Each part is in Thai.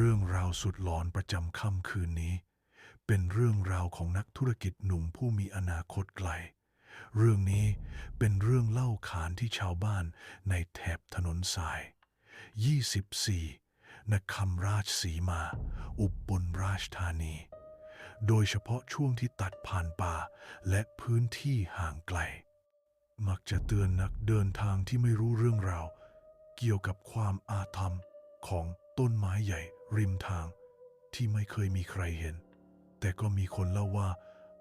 เรื่องราวสุดหลอนประจำค่ำคืนนี้ เป็นเรื่องราวของนักธุรกิจหนุ่มผู้มีอนาคตไกล เรื่องนี้เป็นเรื่องเล่าขานที่ชาวบ้านในแถบถนนสาย 24นครราชสีมา อุบลราชธานี โดยเฉพาะช่วงที่ตัดผ่านป่าและพื้นที่ห่างไกล มักจะเตือนนักเดินทางที่ไม่รู้เรื่องราว เกี่ยวกับความอาถรรพ์ของ ต้นไม้ใหญ่ริมทางที่ไม่เคยมีใครเห็น แต่ก็มีคนเล่าว่า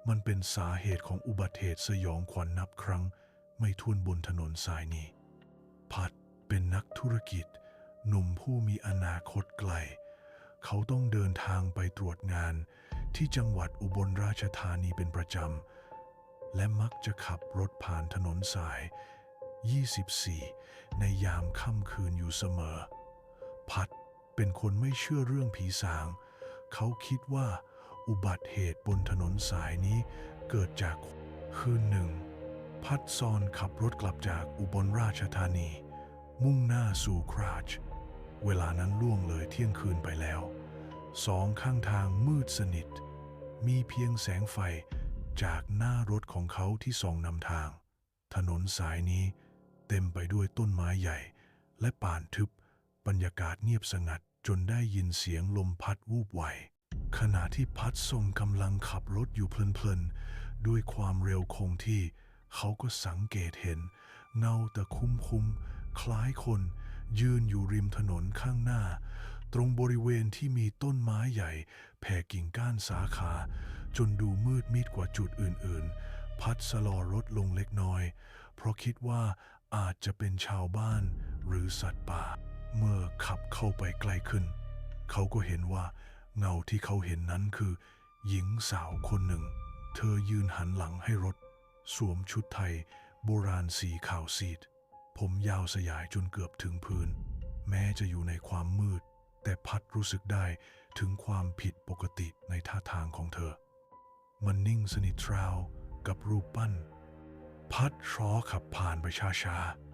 มันเป็นสาเหตุของอุบัติเหตุสยองขวัญนนับครั้ง ไม่ท้วนบนถนนสายนี้ พัดเป็นนักธุรกิจ หนุ่มผู้มีอนาคตไกล เขาต้องเดินทางไปตรวจงาน ที่จังหวัดอุบลราชธานีเป็นประจำ และมักจะขับรถผ่านถนนสาย 24 ในยามค่ำคืนอยู่เสมอ พัด เป็นคนไม่เชื่อเรื่องผีสาง เขาคิดว่าอุบัติเหตุบนถนนสายนี้เกิดจากคืนหนึ่ง พัดซอนขับรถกลับจากอุบลราชธานี มุ่งหน้าสู่คราช เวลานั้นล่วงเลยเที่ยงคืนไปแล้ว สองข้างทางมืดสนิท มีเพียงแสงไฟจากหน้ารถของเขาที่ส่องนำทาง ถนนสายนี้เต็มไปด้วยต้นไม้ใหญ่ และป่านทึบบรรยากาศเงียบสงัด จนได้ยินเสียงลมพัดวูบไหวขณะที่พัดทรงกำลังขับรถอยู่เพลินๆ ด้วยความเร็วคงที่ เขาก็สังเกตเห็น เงาตะคุ่มคุมๆ คล้ายคน ยืนอยู่ริมถนนข้างหน้า ตรงบริเวณที่มีต้นไม้ใหญ่ แผ่กิ่งก้านสาขา จนดูมืดมิดกว่าจุดอื่นๆ พัดสลอรถลงเล็กน้อย เพราะคิดว่าอาจจะเป็นชาวบ้านหรือสัตว์ป่า เมื่อขับเข้าไปใกล้ขึ้น เขาก็เห็นว่าเงาที่เขาเห็นนั้นคือ หญิงสาวคนหนึ่ง เธอยืนหันหลังให้รถ สวมชุดไทย โบราณสีขาวซีด ผมยาวสยายจนเกือบถึงพื้น แม้จะอยู่ในความมืด แต่พัดรู้สึกได้ถึงความผิดปกติในท่าทางของเธอ มันนิ่งสนิทราวกับรูปปั้น พัดช้อขับผ่านไปช้าๆ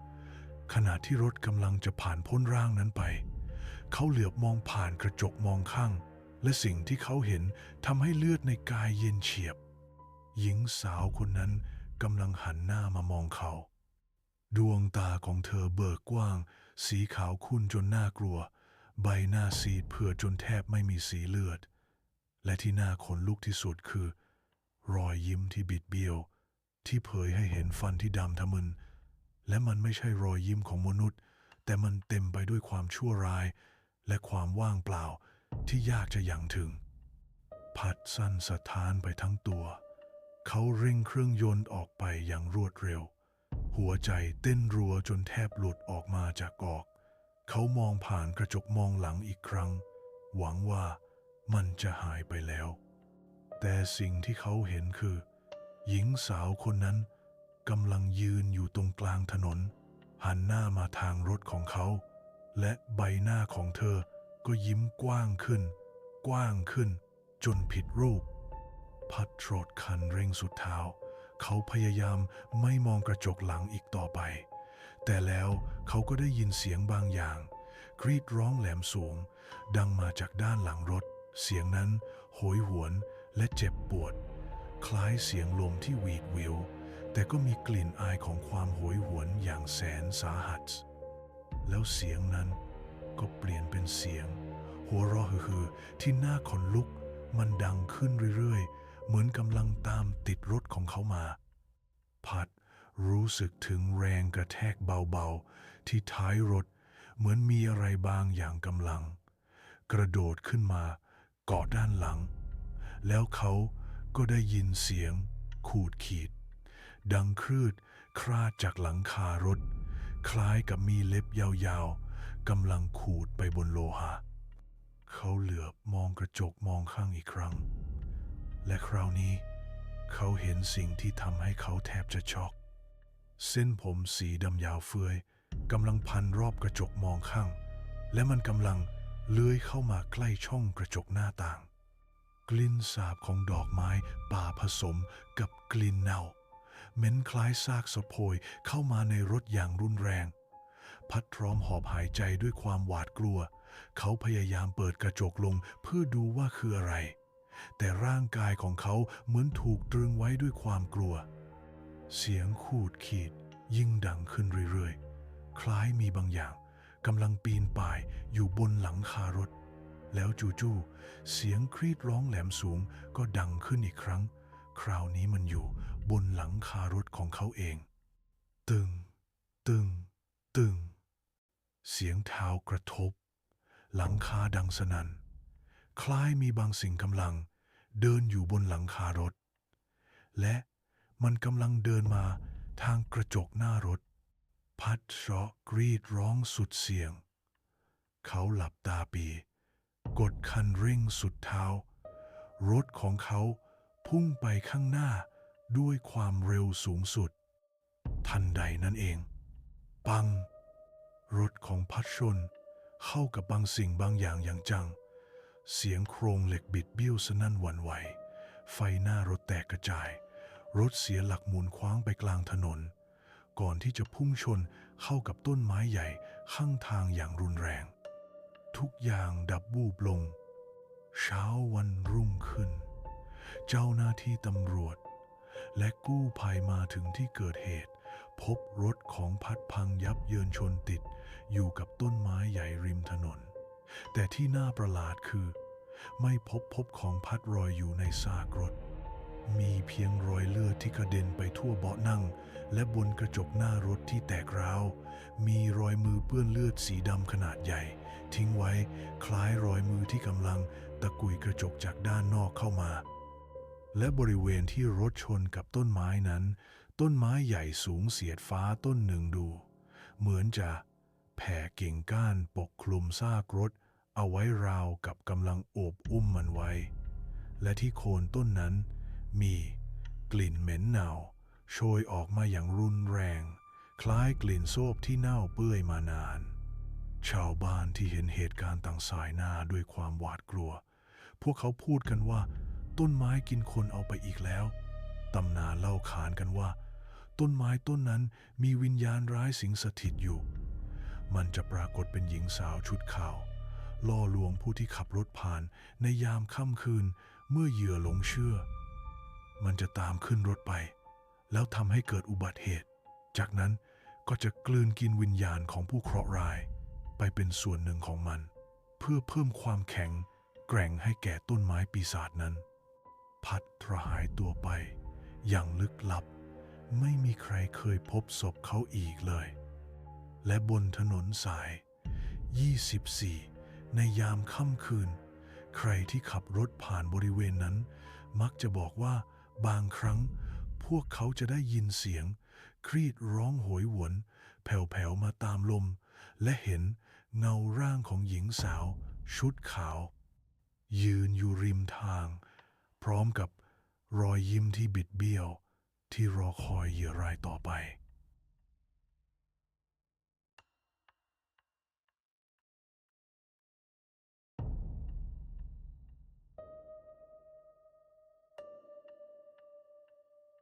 ขณะที่รถกำลังจะผ่านพ้นร่างนั้นไป เขาเหลือบมองผ่านกระจกมองข้าง และสิ่งที่เขาเห็นทำให้เลือดในกายเย็นเฉียบ หญิงสาวคนนั้นกำลังหันหน้ามามองเขา ดวงตาของเธอเบิกกว้าง สีขาวขุ่นจนน่ากลัว ใบหน้าซีดเผือดจนแทบไม่มีสีเลือด และที่น่าขนลุกที่สุดคือ รอยยิ้มที่บิดเบี้ยว ที่เผยให้เห็นฟันที่ดำทะมึน และมันไม่ใช่รอยยิ้มของมนุษย์ แต่มันเต็มไปด้วยความชั่วร้าย และความว่างเปล่าที่ยากจะยังถึง พัดสั้นสะท้านไปทั้งตัว เขาเร่งเครื่องยนต์ออกไปอย่างรวดเร็ว หัวใจเต้นรัวจนแทบหลุดออกมาจากกอก เขามองผ่านกระจกมองหลังอีกครั้ง หวังว่ามันจะหายไปแล้ว แต่สิ่งที่เขาเห็นคือ หญิงสาวคนนั้น กำลังยืนอยู่ตรงกลางถนน หันหน้ามาทางรถของเขา และใบหน้าของเธอก็ยิ้มกว้างขึ้น กว้างขึ้น จนผิดรูป พัดโรดคันเร่งสุดเท้า เขาพยายามไม่มองกระจกหลังอีกต่อไป แต่แล้วเขาก็ได้ยินเสียงบางอย่าง กรีดร้องแหลมสูง ดังมาจากด้านหลังรถ เสียงนั้นโหยหวนและเจ็บปวด คล้ายเสียงลมที่หวีดวิว แต่ก็มีกลิ่นอายของความโหยหวนอย่างแสนสาหัส แล้วเสียงนั้นก็เปลี่ยนเป็นเสียง หัวเราะฮือๆที่หน้าขนลุกมันดังขึ้นเรื่อยๆ เหมือนกำลังตามติดรถของเขามา พัดรู้สึกถึงแรงกระแทกเบาๆ ที่ท้ายรถเหมือนมีอะไรบางอย่างกำลัง กระโดดขึ้นมาเกาะด้านหลัง แล้วเขาก็ได้ยินเสียงขูดขีด ดังครืดคลาดจากหลังคารถ คล้ายกับมีเล็บยาวๆกำลังขูดไปบนโลหะ เขาเหลือบมองกระจกมองข้างอีกครั้ง และคราวนี้ เขาเห็นสิ่งที่ทำให้เขาแทบจะช็อก เส้นผมสีดำยาวเฟือยกำลังพันรอบกระจกมองข้าง และมันกำลังเลื้อยเข้ามาใกล้ช่องกระจกหน้าต่าง กลิ่นสาบของดอกไม้ป่าผสมกับกลิ่นเน่า เหม็นคล้ายซากศพโพยเข้ามาในรถอย่างรุนแรง พัดพร้อมหอบหายใจด้วยความหวาดกลัว เขาพยายามเปิดกระจกลงเพื่อดูว่าคืออะไร แต่ร่างกายของเขาเหมือนถูกตรึงไว้ด้วยความกลัว เสียงขูดขีด ยิ่งดังขึ้นเรื่อยๆ คล้ายมีบางอย่างกำลังปีนป่ายอยู่บนหลังคารถ แล้วจู่ๆเสียงครีดร้องแหลมสูงก็ดังขึ้นอีกครั้ง คราวนี้มันอยู่ บนหลังคารถของเขาเอง ตึง ตึง ตึง เสียงเท้ากระทบ หลังคาดังสนัน่น คล้ายมีบางสิ่งกำลัง เดินอยู่บนหลังคารถ และมันกำลังเดินมาทางกระจกหน้ารถ พัดเสาะกรีดร้องสุดเสียง เขาหลับตาปี กดคันเร่งสุดเท้า รถของเขาพุ่งไปข้างหน้า ด้วยความเร็วสูงสุด ทันใดนั้นเอง ปัง รถของพัดชน เข้ากับบางสิ่งบางอย่างอย่างจัง เสียงโครงเหล็กบิดเบี้ยวสนั่นหวั่นไหว ไฟหน้ารถแตกกระจาย รถเสียหลักหมุนคว้างไปกลางถนน ก่อนที่จะพุ่งชนเข้ากับต้นไม้ใหญ่ข้างทางอย่างรุนแรง ทุกอย่างดับวูบลง เช้าวันรุ่งขึ้น เจ้าหน้าที่ตำรวจ และกู้ภัยมาถึงที่เกิดเหตุ พบรถของพัดพังยับเยินชนติด อยู่กับต้นไม้ใหญ่ริมถนน แต่ที่น่าประหลาดคือ ไม่พบพบของพัดรอยอยู่ในซากรถ มีเพียงรอยเลือดที่กระเด็นไปทั่วเบาะนั่ง และบนกระจกหน้ารถที่แตกร้าว มีรอยมือเปื้อนเลือดสีดำขนาดใหญ่ ทิ้งไว้คล้ายรอยมือที่กำลังตะกุยกระจกจากด้านนอกเข้ามา และบริเวณที่รถชนกับต้นไม้นั้น ต้นไม้ใหญ่สูงเสียดฟ้าต้นหนึ่งดู เหมือนจะแผ่กิ่งก้านปกคลุมซากรถ เอาไว้ราวกับกำลังโอบอุ้มมันไว้ และที่โคนต้นนั้น มีกลิ่นเหม็นเน่าโชยออกมาอย่างรุนแรง คล้ายกลิ่นโซบที่เน่าเปื่อยมานาน ชาวบ้านที่เห็นเหตุการณ์ต่างสายหน้าด้วยความหวาดกลัว พวกเขาพูดกันว่า ต้นไม้กินคนเอาไปอีกแล้ว ตำนานเล่าขานกันว่า ต้นไม้ต้นนั้นมีวิญญาณร้ายสิงสถิตอยู่ มันจะปรากฏเป็นหญิงสาวชุดขาว ล่อลวงผู้ที่ขับรถผ่านในยามค่ำคืนเมื่อเหยื่อหลงเชื่อ มันจะตามขึ้นรถไป แล้วทำให้เกิดอุบัติเหตุ จากนั้นก็จะกลืนกินวิญญาณของผู้เคราะห์ร้าย ไปเป็นส่วนหนึ่งของมัน เพื่อเพิ่มความแข็งแกร่งให้แก่ต้นไม้ปีศาจนั้น พัดหายตัวไป อย่างลึกลับ ไม่มีใครเคยพบศพเขาอีกเลย และบนถนนสาย 24 ในยามค่ำคืน ใครที่ขับรถผ่านบริเวณนั้น มักจะบอกว่าบางครั้ง พวกเขาจะได้ยินเสียง ครีดร้องโหยหวน แผ่วๆมาตามลม และเห็นเงาร่างของหญิงสาว ชุดขาว ยืนอยู่ริมทาง พร้อมกับรอยยิ้มที่บิดเบี้ยว ที่รอคอยเหยื่อรายต่อไป